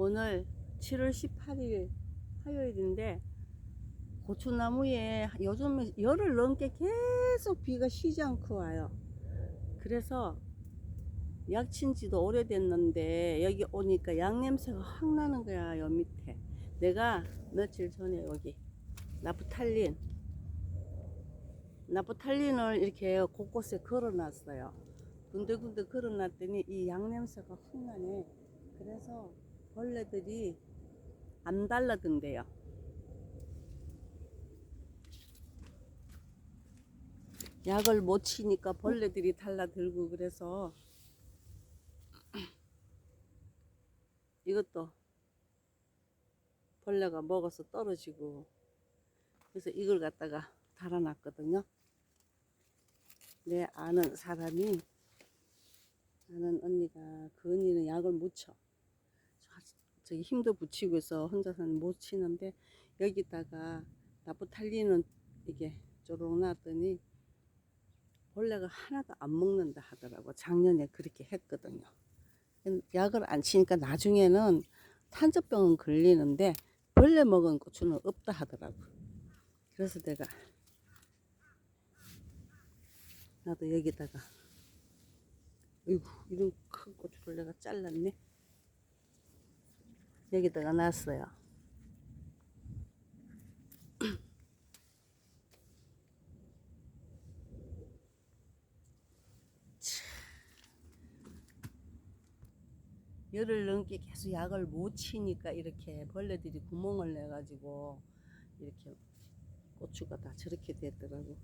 오늘 7월 18일 화요일인데 고추나무에 요즘 열흘 넘게 계속 비가 쉬지 않고 와요. 그래서 약친 지도 오래됐는데 여기 오니까 양 냄새가 확 나는 거야, 여 밑에. 내가 며칠 전에 여기 나프탈린 나프탈린을 이렇게 곳곳에 걸어놨어요. 군데군데 걸어놨더니 이 양 냄새가 확 나네. 그래서 벌레들이 안 달라든대요. 약을 못 치니까 벌레들이 달라들고 그래서 이것도 벌레가 먹어서 떨어지고 그래서 이걸 갖다가 달아놨거든요. 내 아는 사람이 아는 언니가 그 언니는 약을 묻혀 저기 힘도 붙이고 해서 혼자서는 못 치는데 여기다가 나프탈린은 이게 쪼록 놨더니 벌레가 하나도 안 먹는다 하더라고. 작년에 그렇게 했거든요. 약을 안 치니까 나중에는 탄저병은 걸리는데 벌레 먹은 고추는 없다 하더라고. 그래서 내가 나도 여기다가 어이구 이런 큰 고추를 내가 잘랐네 여기다가 놨어요. 열흘 넘게 계속 약을 못 치니까 이렇게 벌레들이 구멍을 내 가지고 이렇게 고추가 다 저렇게 됐더라고.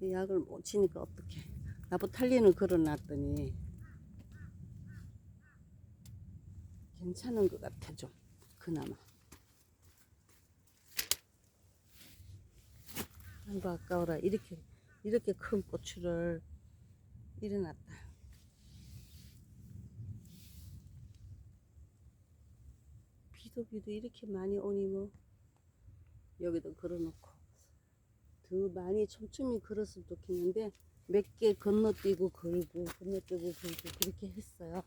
이 약을 못 치니까 어떻게 나부탈리는 걸어놨더니 괜찮은 것 같아 좀. 그나마. 아이고 아까워라. 이렇게 이렇게 큰 고추를 일어났다. 비도 비도 이렇게 많이 오니 뭐. 여기도 걸어놓고. 더 많이 촘촘히 걸었으면 좋겠는데 몇 개 건너뛰고 걸고 건너뛰고 걸고 그렇게 했어요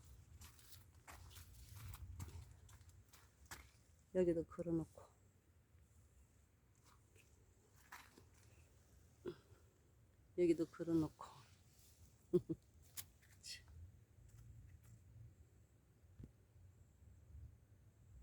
여기도 걸어놓고. 여기도 걸어놓고